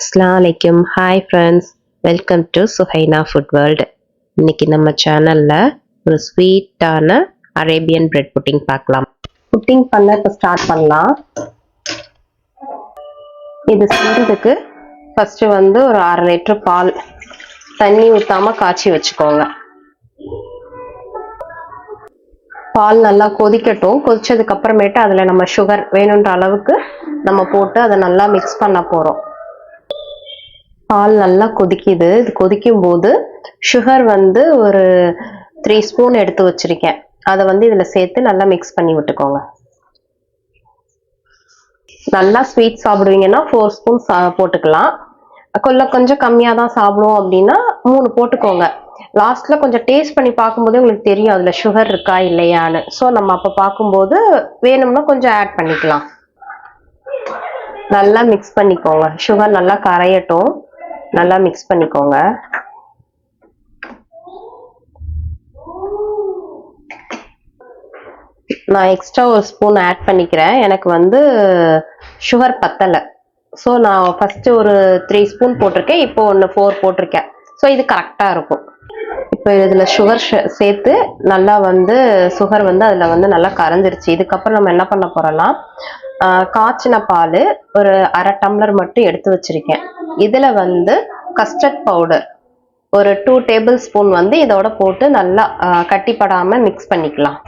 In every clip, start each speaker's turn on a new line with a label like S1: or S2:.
S1: அஸ்லாம் வலைக்கும் hi friends welcome to Suhaina food world இன்னைக்கு நம்ம சேனலில் ஒரு ஸ்வீட்டான அரேபியன் பிரெட் புட்டிங் பார்க்கலாம். புட்டிங் பண்ண இப்போ ஸ்டார்ட் பண்ணலாம். இது செய்கிறதுக்கு ஃபஸ்ட்டு வந்து ஒரு அரை லிட்டர் பால் தண்ணி ஊற்றாமல் காய்ச்சி வச்சுக்கோங்க. பால் நல்லா கொதிக்கட்டும். கொதிச்சதுக்கு அப்புறமேட்டு அதில் நம்ம சுகர் வேணுன்ற அளவுக்கு நம்ம போட்டு அதை நல்லா மிக்ஸ் பண்ண போகிறோம் பால் நல்லா கொதிக்குது. இது கொதிக்கும் போது சுகர் வந்து ஒரு த்ரீ ஸ்பூன் எடுத்து வச்சிருக்கேன். அதை வந்து இதில் சேர்த்து நல்லா மிக்ஸ் பண்ணி விட்டுக்கோங்க. நல்லா ஸ்வீட் சாப்பிடுவீங்கன்னா ஃபோர் ஸ்பூன் சா போட்டுக்கலாம். கொஞ்சம் கொஞ்சம் கம்மியாக தான் சாப்பிடுவோம் அப்படின்னா மூணு போட்டுக்கோங்க. லாஸ்ட்ல கொஞ்சம் டேஸ்ட் பண்ணி பார்க்கும்போது உங்களுக்கு தெரியும் அதில் சுகர் இருக்கா இல்லையான்னு. ஸோ நம்ம அப்போ பார்க்கும்போது வேணும்னா கொஞ்சம் ஆட் பண்ணிக்கலாம். நல்லா மிக்ஸ் பண்ணிக்கோங்க. சுகர் நல்லா கரையட்டும். நல்லா மிக்ஸ் பண்ணிக்கோங்க. நான் எக்ஸ்ட்ரா ஒரு ஸ்பூன் ஆட் பண்ணிக்கிறேன். எனக்கு வந்து சுகர் பத்தலை. ஸோ நான் ஃபஸ்ட்டு ஒரு த்ரீ ஸ்பூன் போட்டிருக்கேன். இப்போ ஒன்று ஃபோர் போட்டிருக்கேன். ஸோ இது கரெக்டாக இருக்கும். இப்போ இதில் சுகர் சேர்த்து நல்லா வந்து சுகர் வந்து அதில் வந்து நல்லா கரைஞ்சிருச்சு. இதுக்கப்புறம் நம்ம என்ன பண்ண போகிறோம்னா காய்ச்சின பால் ஒரு அரை டம்ளர் மட்டும் எடுத்து வச்சிருக்கேன். இதில் வந்து கஸ்டர்ட் பவுடர் ஒரு டூ டேபிள் ஸ்பூன் வந்து இதோட போட்டு நல்லா கட்டிப்படாமல் மிக்ஸ் பண்ணிக்கலாம்.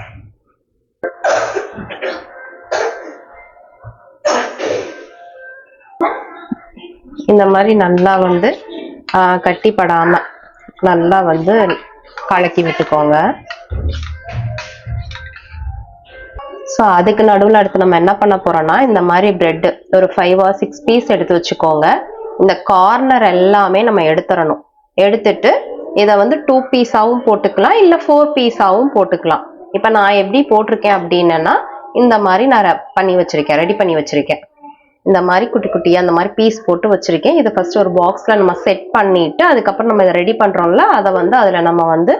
S1: இந்த மாதிரி நல்லா வந்து கட்டிப்படாமல் நல்லா வந்து கலக்கி விட்டுக்கோங்க. ஸோ அதுக்கு நடுவில் அடுத்து நம்ம என்ன பண்ண போறோம்னா இந்த மாதிரி பிரெட் ஒரு ஃபைவ் ஆர் சிக்ஸ் பீஸ் எடுத்து வச்சுக்கோங்க. இந்த கார்னர் எல்லாமே நம்ம எடுத்துடணும். எடுத்துட்டு இதை வந்து டூ பீஸாகவும் போட்டுக்கலாம் இல்லை ஃபோர் பீஸாகவும் போட்டுக்கலாம். இப்போ நான் எப்படி போட்டிருக்கேன் அப்படின்னா இந்த மாதிரி நான் பண்ணி வச்சிருக்கேன் ரெடி பண்ணி வச்சிருக்கேன். இந்த மாதிரி குட்டி குட்டியாக அந்த மாதிரி பீஸ் போட்டு வச்சிருக்கேன். இதை ஃபஸ்ட்டு ஒரு பாக்ஸில் நம்ம செட் பண்ணிவிட்டு அதுக்கப்புறம் நம்ம இதை ரெடி பண்ணுறோம்ல அதை வந்து அதில் நம்ம வந்து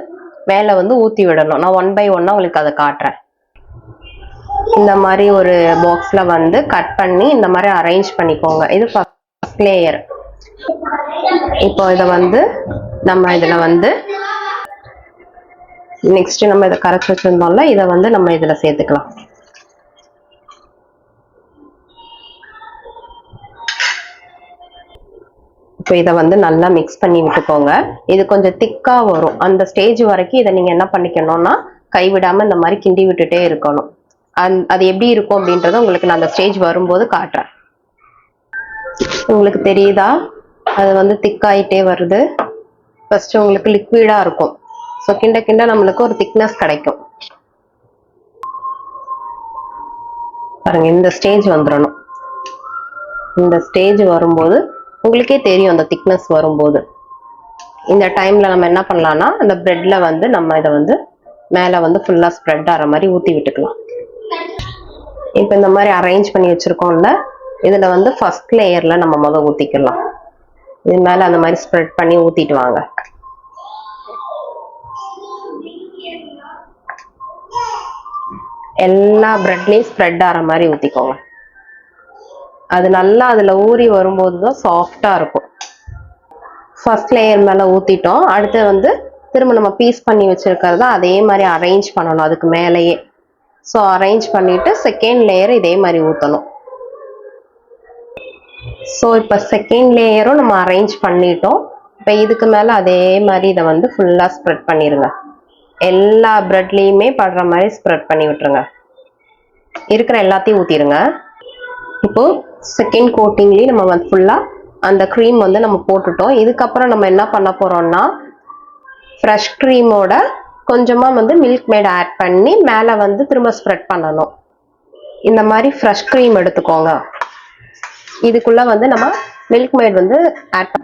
S1: மேலே வந்து ஊற்றி விடணும். நான் ஒன் பை ஒன்னாக உங்களுக்கு அதை காட்டுறேன். இந்த மாதிரி ஒரு பாக்ஸில் வந்து கட் பண்ணி இந்த மாதிரி அரேஞ்ச் பண்ணிக்கோங்க. இது ஃபர்ஸ்ட் லேயர் இப்போ இதை வந்து நம்ம இதில் வந்து நெக்ஸ்ட் நம்ம இதை கரைச்சி வச்சிருந்தோம்ல இதை வந்து நம்ம இதில் சேர்த்துக்கலாம். இப்போ இதை வந்து நல்லா மிக்ஸ் பண்ணி விட்டுக்கோங்க. இது கொஞ்சம் திக்கா வரும். அந்த ஸ்டேஜ் வரைக்கும் இதை நீங்க என்ன பண்ணிக்கணும்னா கைவிடாமல் இந்த மாதிரி கிண்டி விட்டுட்டே இருக்கணும். அந் அது எப்படி இருக்கும் அப்படின்றத உங்களுக்கு நான் அந்த ஸ்டேஜ் வரும்போது காட்டுறேன். உங்களுக்கு தெரியுதா? அது வந்து திக்காயிட்டே வருது. ஃபர்ஸ்ட் உங்களுக்கு லிக்விடா இருக்கும். ஸோ கிண்ட கிண்ட நம்மளுக்கு ஒரு திக்னஸ் கிடைக்கும். பாருங்க இந்த ஸ்டேஜ் வந்துடணும் இந்த ஸ்டேஜ் வரும்போது உங்களுக்கே தெரியும் அந்த திக்னஸ் வரும்போது. இந்த டைம்ல நம்ம என்ன பண்ணலாம்னா அந்த பிரெட்ல வந்து நம்ம இதை வந்து மேலே வந்து ஃபுல்லா ஸ்ப்ரெட் ஆகிற மாதிரி ஊற்றி விட்டுக்கலாம். இப்போ இந்த மாதிரி அரேஞ்ச் பண்ணி வச்சிருக்கோம்ல இதுல வந்து ஃபஸ்ட் லேயர்ல நம்ம முதல் ஊத்திக்கலாம். இது மேல அந்த மாதிரி ஸ்ப்ரெட் பண்ணி ஊத்திட்டு வாங்க. எல்லா பிரெட்லயும் ஸ்ப்ரெட் ஆகிற மாதிரி ஊத்திக்கோங்க. அது நல்லா அதுல ஊறி வரும்போது தான் சாஃப்டா இருக்கும். ஃபஸ்ட் லேயர் மேல ஊத்திட்டோம். அடுத்து வந்து திரும்ப நம்ம பீஸ் பண்ணி வச்சிருக்கிறத அதே மாதிரி அரேஞ்ச் பண்ணணும். அதுக்கு மேலேயே. ஸோ அரேஞ்ச் பண்ணிவிட்டு செகண்ட் லேயர் இதே மாதிரி ஊற்றணும் ஸோ இப்போ செகண்ட் லேயரும் நம்ம அரேஞ்ச் பண்ணிட்டோம். இப்போ இதுக்கு மேலே அதே மாதிரி இதை வந்து ஃபுல்லாக ஸ்ப்ரெட் பண்ணிடுங்க எல்லா ப்ரெட்லேயுமே படுற மாதிரி ஸ்ப்ரெட் பண்ணி விட்டுருங்க. இருக்கிற எல்லாத்தையும் ஊற்றிடுங்க இப்போ செகண்ட் கோட்டிங்லேயும் நம்ம வந்து ஃபுல்லாக அந்த க்ரீம் வந்து நம்ம போட்டுட்டோம். இதுக்கப்புறம் நம்ம என்ன பண்ண போகிறோம்னா ஃப்ரெஷ் க்ரீமோட கொஞ்சமாக வந்து மில்க் மேட் ஆட் பண்ணி மேலே வந்து திரும்ப ஸ்ப்ரெட் பண்ணணும். இந்த மாதிரி ஃப்ரெஷ் க்ரீம் எடுத்துக்கோங்க. இதுக்குள்ளே வந்து நம்ம மில்க் மேட் வந்து ஆட்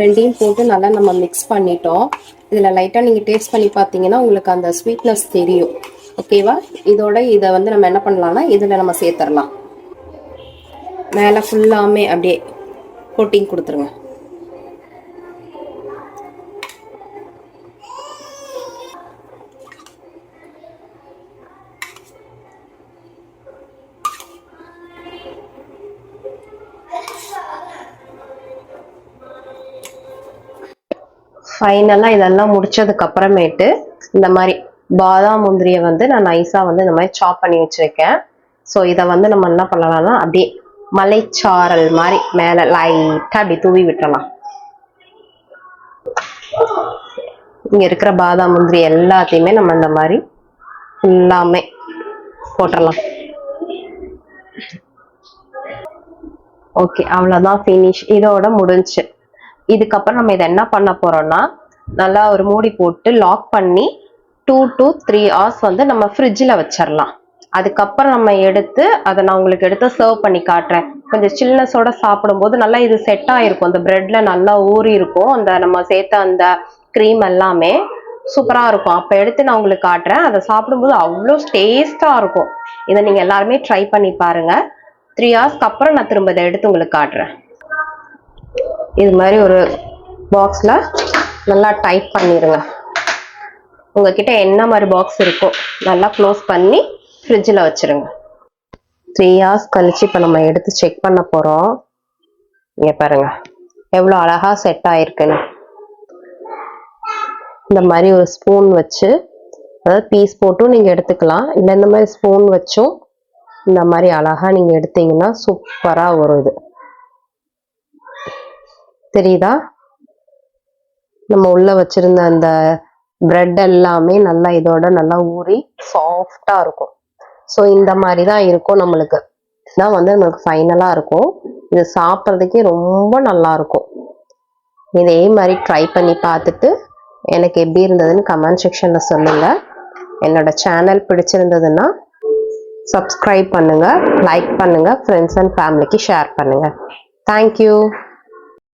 S1: ரெண்டையும் போட்டு நல்லா நம்ம மிக்ஸ் பண்ணிட்டோம். இதில் லைட்டாக நீங்கள் டேஸ்ட் பண்ணி பார்த்தீங்கன்னா உங்களுக்கு அந்த ஸ்வீட்னஸ் தெரியும். ஓகேவா? இதோட இதை வந்து நம்ம என்ன பண்ணலாம்னா இதில் நம்ம சேர்த்துடலாம் மேலே ஃபுல்லாமே அப்படியே கோட்டிங் கொடுத்துருங்க. ஃபைனலாக இதெல்லாம் முடித்ததுக்கு அப்புறமேட்டு இந்த மாதிரி பாதாம் முந்திரியை வந்து நான் நைஸாக வந்து இந்த மாதிரி சாப் பண்ணி வச்சிருக்கேன். ஸோ இதை வந்து நம்ம என்ன பண்ணலாம்னா அப்படியே மலைச்சாரல் மாதிரி மேலே லைட்டாக அப்படி தூவி விட்டுறலாம். இங்கே இருக்கிற பாதாம் முந்திரி எல்லாத்தையுமே நம்ம இந்த மாதிரி எல்லாமே போட்டுடலாம் ஓகே அவ்வளோதான் ஃபினிஷ் இதோட முடிஞ்சு. இதுக்கப்புறம் நம்ம இதை என்ன பண்ண போகிறோம்னா நல்லா ஒரு மூடி போட்டு லாக் பண்ணி டூ டு த்ரீ ஹவர்ஸ் வந்து நம்ம ஃப்ரிட்ஜில் வச்சிடலாம் அதுக்கப்புறம் நம்ம எடுத்து அதை நான் உங்களுக்கு எடுத்து சர்வ் பண்ணி காட்டுறேன். கொஞ்சம் சில்னஸோட சாப்பிடும்போது நல்லா இது செட் ஆகிருக்கும் அந்த ப்ரெட்டில் நல்லா ஊறி இருக்கும். அந்த நம்ம சேர்த்த அந்த க்ரீம் எல்லாமே சூப்பராக இருக்கும். அப்போ எடுத்து நான் உங்களுக்கு காட்டுறேன். அதை சாப்பிடும்போது அவ்வளோ டேஸ்ட்டாக இருக்கும். இதை நீங்கள் எல்லாருமே ட்ரை பண்ணி பாருங்கள் த்ரீ ஹவர்ஸ்க்கு அப்புறம் நான் திரும்ப இதை எடுத்து உங்களுக்கு காட்டுறேன். இது மாதிரி ஒரு பாக்ஸில் நல்லா டைட் பண்ணிடுங்க உங்ககிட்ட என்ன மாதிரி பாக்ஸ் இருக்கோ நல்லா க்ளோஸ் பண்ணி ஃப்ரிட்ஜில் வச்சிருங்க. த்ரீ ஹார்ஸ் கழிச்சு இப்போ நம்ம எடுத்து செக் பண்ண போகிறோம் இங்கே பாருங்க. எவ்வளோ அழகாக செட் ஆயிருக்குன்னு. இந்த மாதிரி ஒரு ஸ்பூன் வச்சு அதாவது பீஸ் போட்டும் நீங்கள் எடுத்துக்கலாம். இல்லை இந்த மாதிரி ஸ்பூன் வச்சும் இந்த மாதிரி அழகாக நீங்கள் எடுத்தீங்கன்னா சூப்பராக வரும் இது. தெரியுதா? நம்ம உள்ளே வச்சிருந்த அந்த பிரெட் எல்லாமே நல்லா இதோட நல்லா ஊறி சாஃப்டா இருக்கும். ஸோ இந்த மாதிரி தான் இருக்கும் நம்மளுக்கு. தான் வந்து நம்மளுக்கு ஃபைனலாக இருக்கும். இது சாப்பிட்றதுக்கே ரொம்ப நல்லா இருக்கும். இதே மாதிரி ட்ரை பண்ணி பார்த்துட்டு எனக்கு எப்படி இருந்ததுன்னு கமெண்ட் செக்ஷனில் சொல்லுங்கள் என்னோட சேனல் பிடிச்சிருந்ததுன்னா சப்ஸ்கிரைப் பண்ணுங்கள் லைக் பண்ணுங்கள் ஃப்ரெண்ட்ஸ் அண்ட் ஃபேமிலிக்கு ஷேர் பண்ணுங்கள் தேங்க்யூ